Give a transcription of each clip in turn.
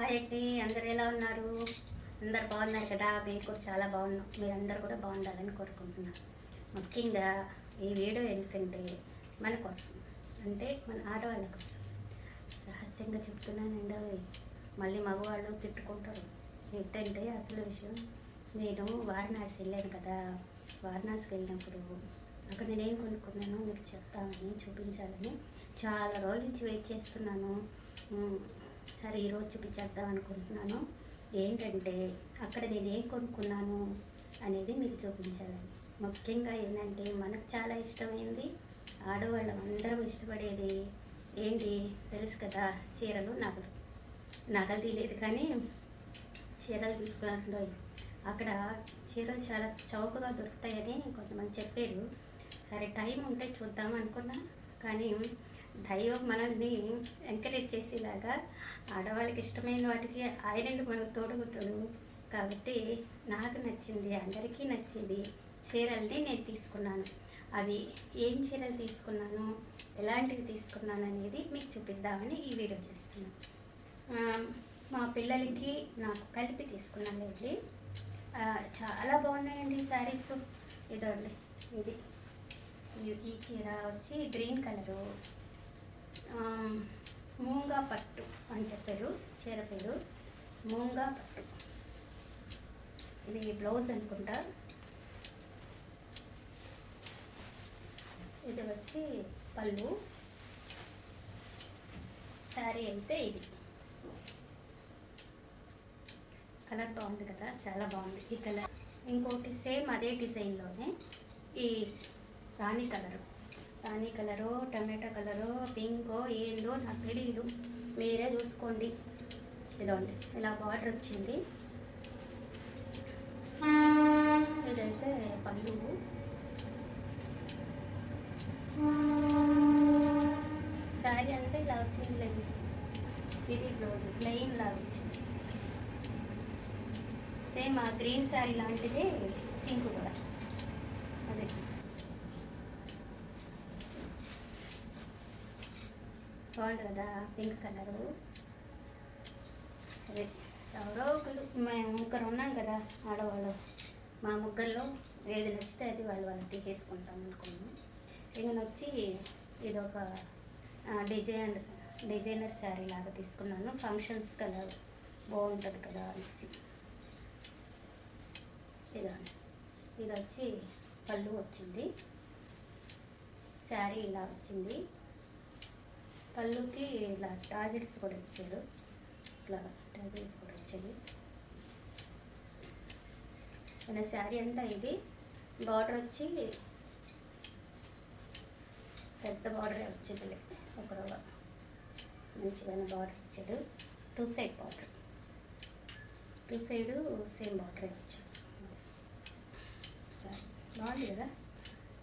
Hi అండి అందరు ఎలా ఉన్నారు? అందరు బాగున్నారు కదా? మీరు కూడా చాలా బాగున్నాం. మీరు అందరు కూడా బాగుండాలని కోరుకుంటున్నాను ముఖ్యంగా ఈ వీడియో ఎందుకంటే మన కోసం అంటే మన ఆడవాళ్ళ కోసం. రహస్యంగా చెప్తున్నానండి అవి. మళ్ళీ మగవాళ్ళు తిట్టుకుంటారు. ఏంటంటే అసలు విషయం నేను వారణాసి వెళ్ళాను కదా. వారణాసికి వెళ్ళినప్పుడు అక్కడ నేనేం కొనుక్కున్నానో మీకు చెప్తామని చూపించాలని చాలా రోజుల నుంచి వెయిట్ చేస్తున్నాను. సరే ఈరోజు చూపించేద్దాం అనుకుంటున్నాను. ఏంటంటే అక్కడ నేను ఏం కొనుక్కున్నాను అనేది మీకు చూపించాలని ముఖ్యంగా ఏంటంటే మనకు చాలా ఇష్టమైంది ఆడవాళ్ళం అందరం ఇష్టపడేది ఏంటి? తెలుసు కదా చీరలు నగలు. నగలు తీయలేదు కానీ చీరలు తీసుకున్నట్టు అక్కడ చీరలు చాలా చౌకగా దొరుకుతాయని కొంతమంది చెప్పారు. సరే టైం ఉంటే చూద్దాం అనుకున్నా కానీ దైవం మనల్ని ఎంకరేజ్ చేసేలాగా ఆడవాళ్ళకి ఇష్టమైన వాటికి ఆయనకి మనకు తోడుగుంటాడు కాబట్టి నాకు నచ్చింది అందరికీ నచ్చింది చీరల్ని నేను తీసుకున్నాను. అవి ఏం చీరలు తీసుకున్నాను ఎలాంటివి తీసుకున్నాను అనేది మీకు చూపిద్దామని ఈ వీడియో చేస్తున్నాను. మా పిల్లలకి నాకు కలిపి తీసుకున్నాను అండి చాలా బాగున్నాయండి శారీస్ ఇదండి ఇది. ఈ- చీర వచ్చి గ్రీన్ కలరు మూంగా పట్టు అని చెప్పారు చీర పేరు మూంగా పట్టు ఇది బ్లౌజ్ అనుకుంటా. ఇది వచ్చి పళ్ళు. శారీ అయితే ఇది. కలర్ బాగుంది కదా చాలా బాగుంది ఈ కలర్. ఇంకోటి సేమ్ అదే డిజైన్లోనే ఈ రాణి కలరు. రాణి కలరు టమాటా కలరు పింకో ఏందో నాకు తెలియదు మీరే చూసుకోండి. ఇదండి ఇలా బార్డర్ వచ్చింది. ఇదైతే పళ్ళు. శారీ అంతా ఇలా వచ్చింది లేదు ఇది బ్లౌజ్ ప్లెయిన్ లాగా వచ్చింది. సేమ్ ఆ గ్రీన్ శారీ లాంటిదే పింక్ కూడా అదే బాగుంది కదా పింక్ కలరు. రెడ్ ఎవరో ఒకరు మేము ముగ్గురు ఉన్నాం కదా ఆడవాళ్ళు. మా ముగ్గురులో ఏది నచ్చితే అది వాళ్ళు వాళ్ళు తీసేసుకుంటాం అనుకున్నాం. ఇక వచ్చి ఇది ఒక డిజైన్ డిజైనర్ శారీ లాగా తీసుకున్నాను. ఫంక్షన్స్ కదా బాగుంటుంది కదా అనేసి. ఇదండి ఇది వచ్చి పళ్ళు వచ్చింది. శారీ ఇలా వచ్చింది. పళ్ళుకి ఇలా టాజెట్స్ కూడా ఇచ్చారు. ఇట్లా టాజెట్స్ కూడా వచ్చాయి మన శారీ అంతా ఇది బార్డర్ వచ్చి పెద్ద బార్డరే వచ్చింది ఒక మంచిగా మంచిగానే బార్డర్ ఇచ్చాడు two side border. Two side same బార్డరే వచ్చాడు సరే బాగుంది కదా?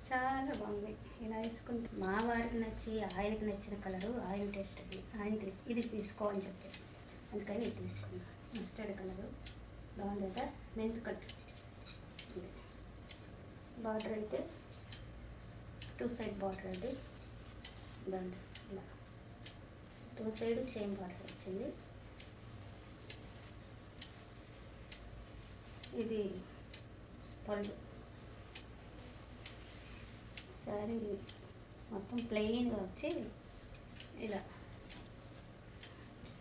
చాలా బాగుంది. ఇలా వేసుకుంటే మా వారికి నచ్చి ఆయనకి నచ్చిన కలరు ఆయన టేస్ట్ అది. ఆయన ఇది తీసుకో అని చెప్పారు అందుకని ఇది తీసుకున్నా. Mustard colour. బాగుంది కదా మెంతు కట్. బార్డర్ అయితే టూ సైడ్ బార్డర్ అది. ఇదండి ఇలా. టూ సైడ్ సేమ్ బార్డర్ వచ్చింది. ఇది పళ్ళు. శారీ మొత్తం ప్లెయిన్గా వచ్చి ఇలా.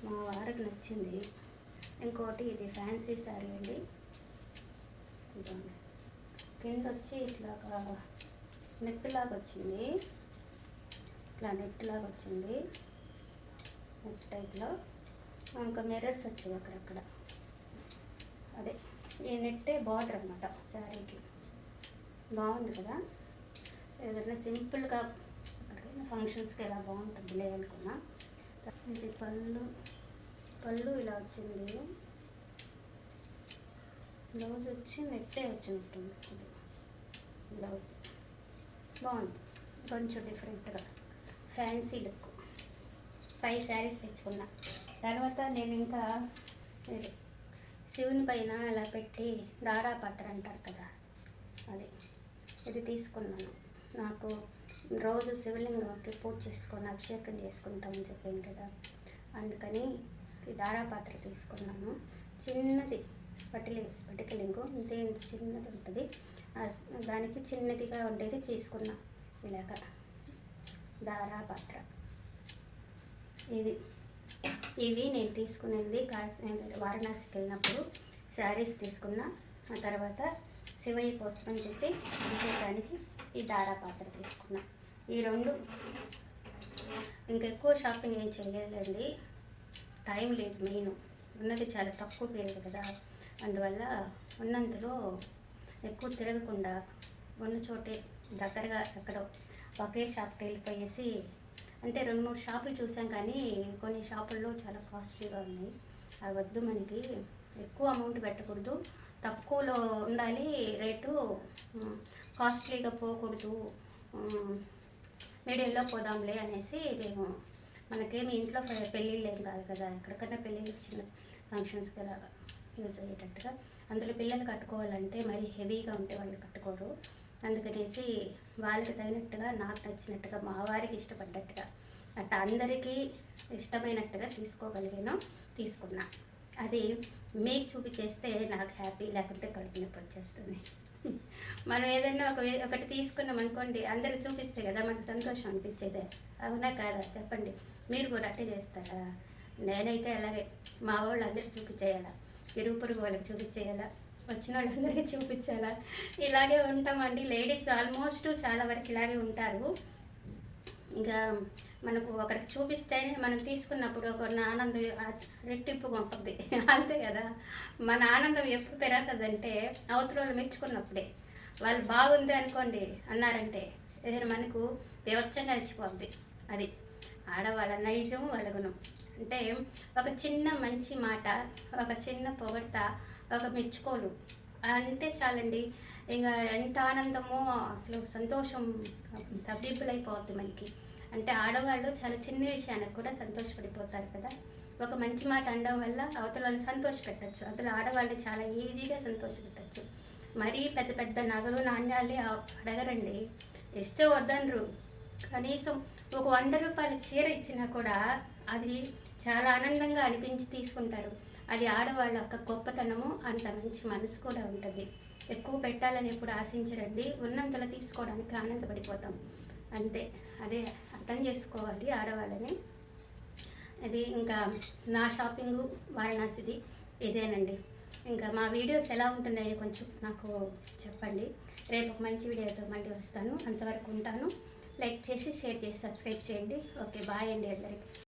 మా వారికి నచ్చింది. ఇంకోటి ఇది ఫ్యాన్సీ శారీ అండి. కింద వచ్చి ఇట్లా నెట్ లాగా వచ్చింది. ఇట్లా నెట్ లాగా వచ్చింది. నెట్ టైప్లో ఇంకా మిర్రర్స్ వచ్చాయి అక్కడక్కడ. అదే. ఈ నెట్టే బార్డర్ అనమాట శారీకి బాగుంది కదా? ఏదైనా సింపుల్గా ఎక్కడికైనా ఫంక్షన్స్కి ఇలా బాగుంటుందిలే అనుకున్నా. ఇది పళ్ళు పళ్ళు ఇలా వచ్చింది. బ్లౌజ్ వచ్చి నెట్టే వచ్చినట్టుంది ఇది బ్లౌజ్ బాగుంది. కొంచెం డిఫరెంట్గా. Fancy look. ఫైవ్ శారీస్ తెచ్చుకున్నా. తర్వాత నేను ఇంకా ఇది శివుని పైన అలా పెట్టి దారా పాత్ర అంటారు కదా అది. ఇది తీసుకున్నాను. నాకు రోజు శివలింగంకి పూజ చేసుకొని అభిషేకం చేసుకుంటామని చెప్పాను కదా. అందుకని ఈ దారా పాత్ర తీసుకున్నాను చిన్నది స్పటిలి స్పటికలింగు ఇంతే ఇంత చిన్నది ఉంటుంది. దానికి చిన్నదిగా ఉండేది తీసుకున్నా ఇలాగ. దారా పాత్ర ఇది. ఇవి నేను తీసుకునేది కాశీ వారణాసికి వెళ్ళినప్పుడు శారీస్ తీసుకున్నా. ఆ తర్వాత శివయ్య కోసం అని చెప్పి అభిషేకానికి ఈ దారా పాత్ర తీసుకున్నా. ఈ రెండు ఇంకా ఎక్కువ షాపింగ్ ఏం చేయలేదండి. టైం లేదు మెయిన్. ఉన్నది చాలా తక్కువ పీరియడ్ కదా. అందువల్ల ఉన్నంతలో ఎక్కువ తిరగకుండా ఉన్న చోటే దగ్గరగా ఎక్కడో ఒకే షాప్కి వెళ్ళిపోయేసి అంటే రెండు మూడు షాపులు చూసాం కానీ కొన్ని షాపుల్లో చాలా కాస్ట్లీగా ఉన్నాయి. అవి వద్దు మనకి. ఎక్కువ అమౌంట్ పెట్టకూడదు. తక్కువలో ఉండాలి రేటు కాస్ట్లీగా పోకూడదు. మీడియంలో పోదాంలే అనేసి మేము మనకేమి ఇంట్లో పెళ్ళిళ్ళు ఏం కాదు కదా. ఎక్కడికైనా పెళ్ళిళ్ళు చిన్న ఫంక్షన్స్కి అలాగా యూజ్ అయ్యేటట్టుగా. అందులో పిల్లలు కట్టుకోవాలంటే మరి హెవీగా ఉంటే వాళ్ళు కట్టుకోరు. అందుకనేసి వాళ్ళకి తగినట్టుగా నాకు నచ్చినట్టుగా మా వారికి ఇష్టపడ్డట్టుగా అట్లా అందరికీ ఇష్టమైనట్టుగా తీసుకోగలిగాను తీసుకున్నా. అది మీకు చూపించేస్తే నాకు హ్యాపీ లేకుంటే కడుపు నొప్పి వచ్చేస్తుంది. మనం ఏదైనా ఒక ఒకటి తీసుకున్నాం అనుకోండి అందరికి చూపిస్తే కదా మనకు సంతోషం అనిపించేదే. అవునా కాదా? చెప్పండి. మీరు కూడా అట్టే చేస్తారా? నేనైతే అలాగే మా వాళ్ళు అందరికి చూపించేయాలా? ఇరుగు పొరుగు వాళ్ళకి చూపించేయాలా? వచ్చిన వాళ్ళందరికీ చూపించాలా ఇలాగే ఉంటామండి. లేడీస్ ఆల్మోస్ట్ చాలా వరకు ఇలాగే ఉంటారు. ఇంకా మనకు ఒకరికి చూపిస్తేనే మనం తీసుకున్నప్పుడు ఒక ఆనందం రెట్టింపుగా ఉంటుంది. అంతే కదా. మన ఆనందం ఎప్పుడు పెరుగుతుందంటే అవతల వాళ్ళు మెచ్చుకున్నప్పుడే. వాళ్ళు బాగుంది అనుకోండి అన్నారంటే ఏదైనా మనకు వివచ్చంగా నచ్చిపోద్ది. అది ఆడవాళ్ళ నైజం వాళ్ళ గుణం. అంటే ఒక చిన్న మంచి మాట ఒక చిన్న పొగడ్త ఒక మెచ్చుకోలు అంటే చాలండి. ఇంకా ఎంత ఆనందమో అసలు సంతోషం తబ్బిబ్బులైపోద్ది మనకి. అంటే ఆడవాళ్ళు చాలా చిన్న విషయానికి కూడా సంతోషపడిపోతారు కదా. ఒక మంచి మాట అనడం వల్ల అవతల వాళ్ళని సంతోష పెట్టచ్చు అవతల ఆడవాళ్ళని చాలా ఈజీగా సంతోష పెట్టచ్చు మరీ పెద్ద పెద్ద నగలు నాణ్యాలే అడగరండి. ఇస్తే వద్దనరు. కనీసం ఒక వంద రూపాయల చీర ఇచ్చినా కూడా అది చాలా ఆనందంగా అనిపించి తీసుకుంటారు. అది ఆడవాళ్ళ యొక్క గొప్పతనము అంత మంచి మనసు కూడా ఉంటుంది. ఎక్కువ పెట్టాలని ఎప్పుడు ఆశించరండి. ఉన్నంతలో తీసుకోవడానికి ఆనందపడిపోతాం. అంతే. అదే అర్థం చేసుకోవాలి ఆడవాళ్ళని. అది ఇంకా నా షాపింగు వారణాసిది ఇదేనండి. ఇంకా మా వీడియోస్ ఎలా ఉంటున్నాయి కొంచెం నాకు చెప్పండి. రేపు ఒక మంచి వీడియోతో మళ్ళీ వస్తాను. అంతవరకు ఉంటాను. లైక్ చేసి షేర్ చేసి సబ్స్క్రైబ్ చేయండి. ఓకే బాయ్ అండి అందరికి.